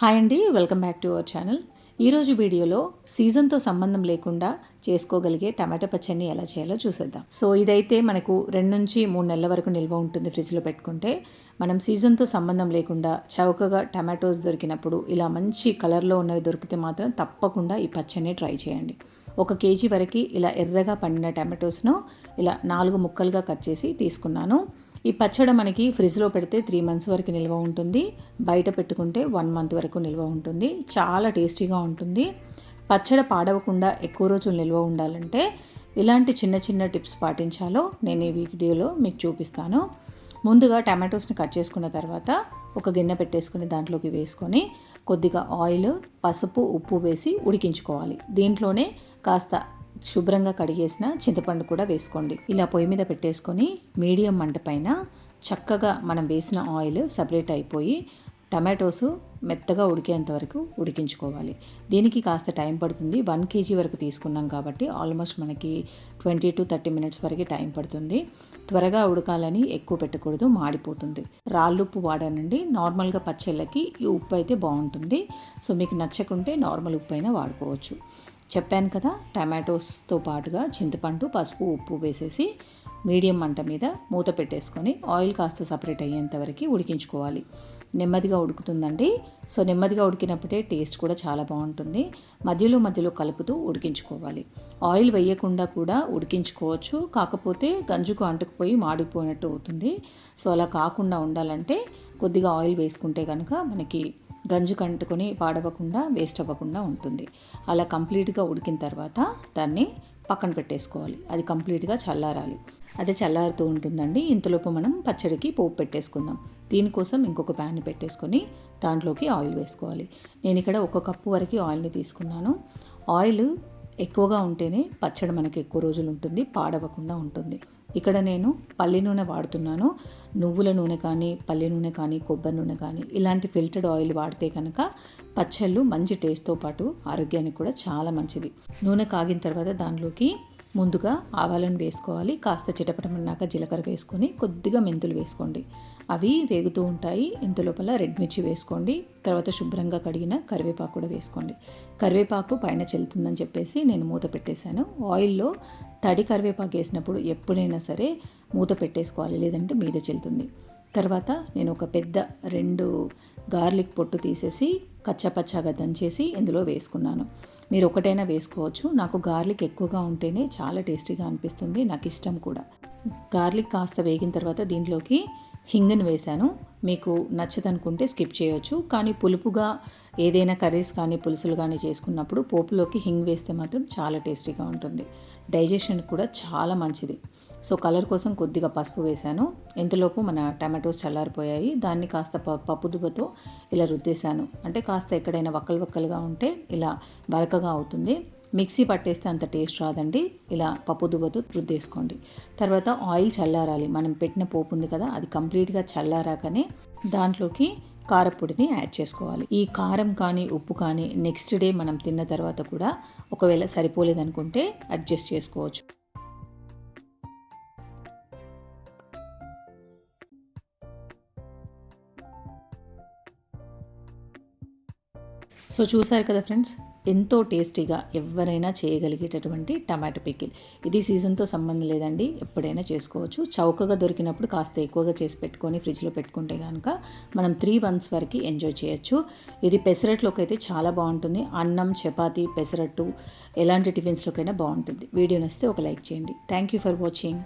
Hi అండి welcome back to our channel. ఈరోజు వీడియోలో సీజన్తో సంబంధం లేకుండా చేసుకోగలిగే టమాటో పచ్చడిని ఎలా చేయాలో చూసేద్దాం. సో ఇదైతే మనకు రెండు నుంచి మూడు నెలల వరకు నిల్వ ఉంటుంది ఫ్రిడ్జ్లో పెట్టుకుంటే. మనం సీజన్తో సంబంధం లేకుండా చౌకగా టమాటోస్ దొరికినప్పుడు ఇలా మంచి కలర్లో ఉన్నవి దొరికితే మాత్రం తప్పకుండా ఈ పచ్చడిని ట్రై చేయండి. ఒక కేజీ వరకు ఇలా ఎర్రగా పండిన టమాటోస్ను ఇలా నాలుగు ముక్కలుగా కట్ చేసి తీసుకున్నాను. ఈ పచ్చడి మనకి ఫ్రిడ్జ్లో పెడితే త్రీ మంత్స్ వరకు నిల్వ ఉంటుంది. బయట పెట్టుకుంటే వన్ మంత్ వరకు నిల్వ ఉంటుంది. చాలా టేస్టీగా ఉంటుంది. పచ్చడి పాడవకుండా ఎక్కువ రోజులు నిల్వ ఉండాలంటే ఇలాంటి చిన్న చిన్న టిప్స్ పాటించాలో నేను ఈ వీడియోలో మీకు చూపిస్తాను. ముందుగా టమాటోస్ని కట్ చేసుకున్న తర్వాత ఒక గిన్నె పెట్టేసుకుని దాంట్లోకి వేసుకొని కొద్దిగా ఆయిల్ పసుపు ఉప్పు వేసి ఉడికించుకోవాలి. దీంట్లోనే కాస్త శుభ్రంగా కడిగేసిన చింతపండు కూడా వేసుకోండి. ఇలా పొయ్యి మీద పెట్టేసుకొని మీడియం మంట పైన చక్కగా మనం వేసిన ఆయిల్ సపరేట్ అయిపోయి టమాటోస్ మెత్తగా ఉడికేంత వరకు ఉడికించుకోవాలి. దీనికి కాస్త టైం పడుతుంది. వన్ కేజీ వరకు తీసుకున్నాం కాబట్టి ఆల్మోస్ట్ మనకి ట్వంటీ టు థర్టీ మినిట్స్ వరకు టైం పడుతుంది. త్వరగా ఉడకాలని ఎక్కువ పెట్టకూడదు. మాడిపోతుంది. రాళ్ళుప్పు వాడానండి. నార్మల్గా పచ్చళ్ళకి ఈ ఉప్పు అయితే బాగుంటుంది. సో మీకు నచ్చకుంటే నార్మల్ ఉప్పు అయినా వాడుకోవచ్చు. చెప్పాను కదా టమాటోస్తో పాటుగా చింతపండు పసుపు ఉప్పు వేసేసి మీడియం మంట మీద మూత పెట్టేసుకొని ఆయిల్ కాస్త సపరేట్ అయ్యేంత వరకు ఉడికించుకోవాలి. నెమ్మదిగా ఉడుకుతుందండి. సో నెమ్మదిగా ఉడికినప్పుడే టేస్ట్ కూడా చాలా బాగుంటుంది. మధ్యలో మధ్యలో కలుపుతూ ఉడికించుకోవాలి. ఆయిల్ వేయకుండా కూడా ఉడికించుకోవచ్చు. కాకపోతే గంజుకు అంటుకుపోయి మాడిపోయినట్టు అవుతుంది. సో అలా కాకుండా ఉండాలంటే కొద్దిగా ఆయిల్ వేసుకుంటే కనుక మనకి గంజు కంటుకొని పాడవకుండా వేస్ట్ అవ్వకుండా ఉంటుంది. అలా కంప్లీట్గా ఉడికిన తర్వాత దాన్ని పక్కన పెట్టేసుకోవాలి. అది కంప్లీట్గా చల్లారాలి. అది చల్లారుతూ ఉంటుందండి. ఇంతలోపు మనం పచ్చడికి పోపు పెట్టేసుకుందాం. దీనికోసం ఇంకొక ప్యాన్ పెట్టేసుకొని దాంట్లోకి ఆయిల్ వేసుకోవాలి. నేను ఇక్కడ ఒక కప్పు వరకు ఆయిల్ని తీసుకున్నాను. ఆయిల్ ఎక్కువగా ఉంటేనే పచ్చడి మనకి ఎక్కువ రోజులు ఉంటుంది పాడవకుండా ఉంటుంది. ఇక్కడ నేను పల్లి నూనె వాడుతున్నాను. నువ్వుల నూనె కానీ పల్లి నూనె కానీ కొబ్బరి నూనె కానీ ఇలాంటి ఫిల్టర్డ్ ఆయిల్ వాడితే కనుక పచ్చళ్ళు మంచి టేస్ట్తో పాటు ఆరోగ్యానికి కూడా చాలా మంచిది. నూనె కాగిన తర్వాత దానిలోకి ముందుగా ఆవాలను వేసుకోవాలి. కాస్త చిటపటమన్నాక జీలకర్ర వేసుకొని కొద్దిగా మెంతులు వేసుకోండి. అవి వేగుతూ ఉంటాయి. ఇంత లోపల రెడ్ మిర్చి వేసుకోండి. తర్వాత శుభ్రంగా కడిగిన కరివేపాకు కూడా వేసుకోండి. కరివేపాకు పైన చెల్లుతుందని చెప్పేసి నేను మూత పెట్టేశాను. ఆయిల్లో తడి కరివేపాకు వేసినప్పుడు ఎప్పుడైనా సరే మూత పెట్టేసుకోవాలి. లేదంటే మీద చెల్లుతుంది. తర్వాత నేను ఒక పెద్ద రెండు గార్లిక్ పొట్టు తీసేసి కచ్చాపచ్చాగా దంచేసి ఇందులో వేసుకున్నాను. మీరు ఒకటైనా వేసుకోవచ్చు. నాకు గార్లిక్ ఎక్కువగా ఉంటేనే చాలా టేస్టీగా అనిపిస్తుంది. నాకు ఇష్టం కూడా. గార్లిక్ కాస్త వేగిన తర్వాత దీంట్లోకి హింగ్ని వేశాను. మీకు నచ్చదనుకుంటే స్కిప్ చేయొచ్చు. కానీ పులుపుగా ఏదైనా కర్రీస్ కానీ పులుసులు కానీ చేసుకున్నప్పుడు పోపులోకి హింగ్ వేస్తే మాత్రం చాలా టేస్టీగా ఉంటుంది. డైజెషన్ కూడా చాలా మంచిది. సో కలర్ కోసం కొద్దిగా పసుపు వేశాను. ఇంతలోపు మన టమాటోస్ చల్లారిపోయాయి. దాన్ని కాస్త పప్పు దుబ్బతో ఇలా రుద్దేశాను. అంటే కాస్త ఎక్కడైనా వక్కలు వక్కలుగా ఉంటే ఇలా బరకగా అవుతుంది. మిక్సీ పట్టేస్తే అంత టేస్ట్ రాదండి. ఇలా పప్పు దుబ్బతో రుద్దేసుకోండి. తర్వాత ఆయిల్ చల్లారాలి. మనం పెట్టిన పోపు ఉంది కదా అది కంప్లీట్గా చల్లారాకనే దాంట్లోకి కారపొడిని యాడ్ చేసుకోవాలి. ఈ కారం కానీ ఉప్పు కానీ నెక్స్ట్ డే మనం తిన్న తర్వాత కూడా ఒకవేళ సరిపోలేదనుకుంటే అడ్జస్ట్ చేసుకోవచ్చు. సో చూసారు కదా ఫ్రెండ్స్ ఎంతో టేస్టీగా ఎవరైనా చేయగలిగేటటువంటి టమాటో పికిల్. ఇది సీజన్తో సంబంధం లేదండి ఎప్పుడైనా చేసుకోవచ్చు. చౌకగా దొరికినప్పుడు కాస్త ఎక్కువగా చేసి పెట్టుకొని ఫ్రిడ్జ్లో పెట్టుకుంటే కనుక మనం త్రీ మంత్స్ వరకు ఎంజాయ్ చేయొచ్చు. ఇది పెసరట్లోకి అయితే చాలా బాగుంటుంది. అన్నం చపాతి పెసరట్టు ఎలాంటి టిఫిన్స్లోకైనా బాగుంటుంది. వీడియో నచ్చితే ఒక లైక్ చేయండి. Thank you for watching.